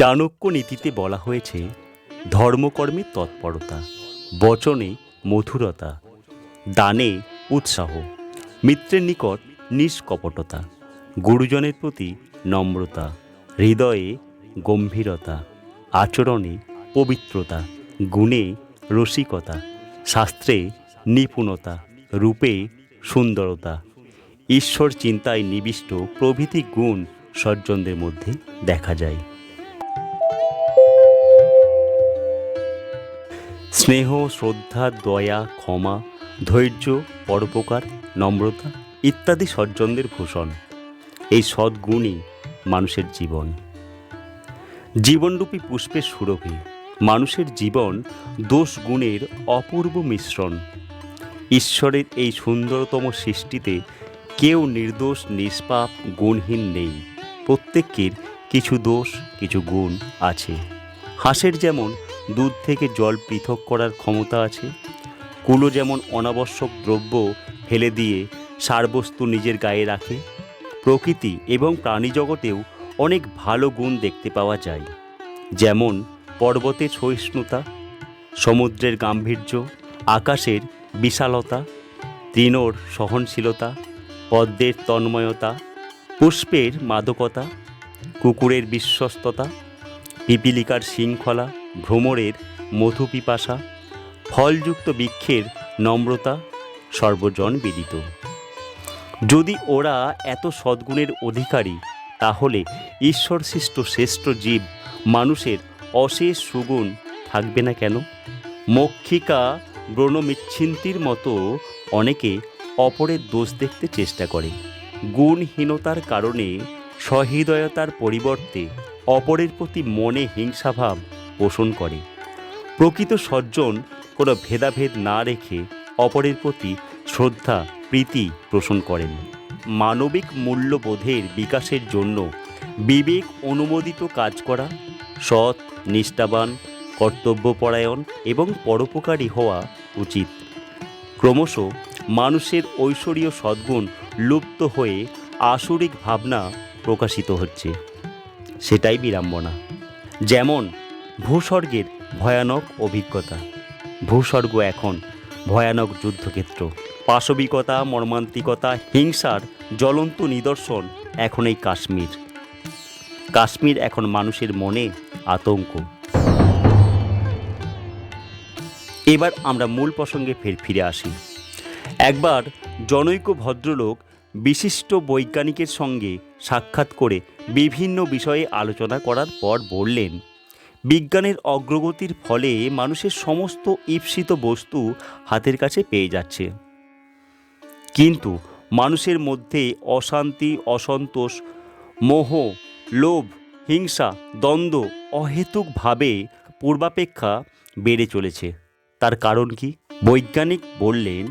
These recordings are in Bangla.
চাণক্য নীতিতে বলা হয়েছে, ধর্মকর্মে তৎপরতা, বচনে মধুরতা, দানে উৎসাহ, মিত্রের নিকট নিষ্কপটতা, গুরুজনের প্রতি নম্রতা, হৃদয়ে গম্ভীরতা, আচরণে পবিত্রতা, গুণে রসিকতা, শাস্ত্রে নিপুণতা, রূপে সুন্দরতা, ঈশ্বর চিন্তায় নিবিষ্ট প্রভৃতি গুণ সজ্জনদের মধ্যে দেখা যায়। স্নেহ, শ্রদ্ধা, দয়া, ক্ষমা, ধৈর্য, পরোপকার, নম্রতা ইত্যাদি সজ্জনদের ভূষণ। এই সদ্গুণই মানুষের জীবন। জীবনরূপী পুষ্পের সুরভি, মানুষের জীবন দোষ গুণের অপূর্ব মিশ্রণ। ঈশ্বরের এই সুন্দরতম সৃষ্টিতে কেউ নির্দোষ, নিষ্পাপ, গুণহীন নেই। প্রত্যেকের কিছু দোষ, কিছু গুণ আছে। হাঁসের যেমন দুধ থেকে জল পৃথক করার ক্ষমতা আছে। কুলো যেমন অনাবশ্যক দ্রব্য ফেলে দিয়ে সারবস্তু নিজের গায়ে রাখে, প্রকৃতি এবং প্রাণী জগতেও অনেক ভালো গুণ দেখতে পাওয়া যায়। যেমন পর্বতের সহিষ্ণুতা, সমুদ্রের গাম্ভীর্য, আকাশের বিশালতা, তৃণর সহনশীলতা, পদ্মের তন্ময়তা, পুষ্পের মাদকতা, কুকুরের বিশ্বস্ততা, পিপিলিকার শৃঙ্খলা ভ্রমরের মধুপিপাসা, ফলযুক্ত বৃক্ষের নম্রতা সর্বজন বিদিত। যদি ওরা এত সদ্গুণের অধিকারী, তাহলে ঈশ্বর সৃষ্ট শ্রেষ্ঠ জীব মানুষের অশেষ সুগুণ থাকবে না কেন? মক্ষিকা ব্রণমিচ্ছিন্তির মতো অনেকে অপরের দোষ দেখতে চেষ্টা করে। গুণহীনতার কারণে সহৃদয়তার পরিবর্তে অপরের প্রতি মনে হিংসাভাব পোষণ করে। প্রকৃত সজ্জন কোনো ভেদাভেদ না রেখে অপরের প্রতি শ্রদ্ধা, প্রীতি পোষণ করেন। মানবিক মূল্যবোধের বিকাশের জন্য বিবেক অনুমোদিত কাজ করা, সৎ, নিষ্ঠাবান, কর্তব্যপরায়ণ এবং পরোপকারী হওয়া উচিত। ক্রমশ মানুষের ঐশ্বরীয় সদ্গুণ লুপ্ত হয়ে আসরিক ভাবনা প্রকাশিত হচ্ছে। সেটাই বিড়ম্বনা। যেমন ভূস্বর্গের ভয়ানক অভিজ্ঞতা। ভূস্বর্গ এখন ভয়ানক যুদ্ধক্ষেত্র। পাশবিকতা, মর্মান্তিকতা, হিংসার জ্বলন্ত নিদর্শন এখন এই কাশ্মীর। কাশ্মীর এখন মানুষের মনে আতঙ্ক। এবার আমরা মূল প্রসঙ্গে ফের ফিরে আসি। একবার জনৈক ভদ্রলোক বিশিষ্ট বৈজ্ঞানিকের সঙ্গে সাক্ষাৎ করে বিভিন্ন বিষয়ে আলোচনা করার পর বললেন বিজ্ঞানের অগ্রগতির ফলে মানুষের সমস্ত ঈপ্সিত বস্তু হাতের কাছে পেয়ে যাচ্ছে। কিন্তু মানুষের মধ্যে অশান্তি, অসন্তোষ, মোহ, লোভ, হিংসা, দ্বন্দ্ব অহেতুকভাবে পূর্বাপেক্ষা বেড়ে চলেছে। তার কারণ কি? বৈজ্ঞানিক বললেন,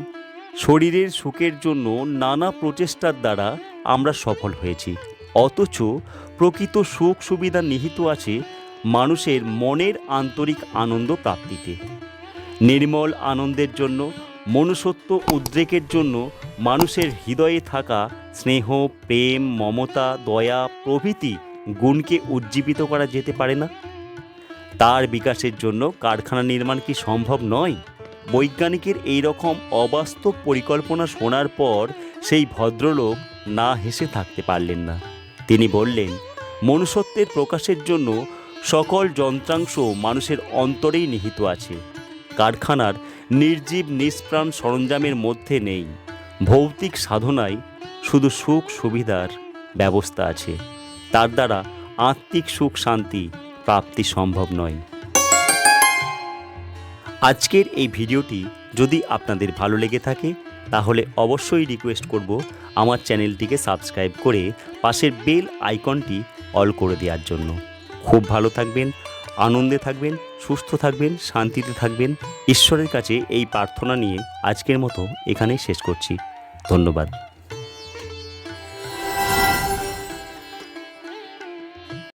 শরীরের সুখের জন্য নানা প্রচেষ্টার দ্বারা আমরা সফল হয়েছি। অথচ প্রকৃত সুখ সুবিধা নিহিত আছে মানুষের মনের আন্তরিক আনন্দ প্রাপ্তিতে। নির্মল আনন্দের জন্য, মনুষ্যত্ব উদ্রেকের জন্য, মানুষের হৃদয়ে থাকা স্নেহ, প্রেম, মমতা, দয়া প্রভৃতি গুণকে উজ্জীবিত করা যেতে পারে না। তার বিকাশের জন্য কারখানা নির্মাণ কি সম্ভব নয়? বৈজ্ঞানিকের এই রকম অবাস্তব পরিকল্পনা শোনার পর সেই ভদ্রলোক না হেসে থাকতে পারলেন না। তিনি বললেন, মনুষ্যত্বের প্রকাশের জন্য সকল যন্ত্রাংশ মানুষের অন্তরেই নিহিত আছে। কারখানার নির্জীব নিষ্প্রাণ সরঞ্জামের মধ্যে নেই। ভৌতিক সাধনায় শুধু সুখ সুবিধার ব্যবস্থা আছে। তার দ্বারা আত্মিক সুখ শান্তি প্রাপ্তি সম্ভব নয়। আজকের এই ভিডিওটি যদি আপনাদের ভালো লেগে থাকে, তাহলে অবশ্যই রিকোয়েস্ট করব আমার চ্যানেলটিকে সাবস্ক্রাইব করে পাশের বেল আইকনটি অল করে দেওয়ার জন্য। খুব ভালো থাকবেন, আনন্দে থাকবেন, সুস্থ থাকবেন, শান্তিতে থাকবেন। ঈশ্বরের কাছে এই প্রার্থনা নিয়ে আজকের মতো এখানেই শেষ করছি। ধন্যবাদ।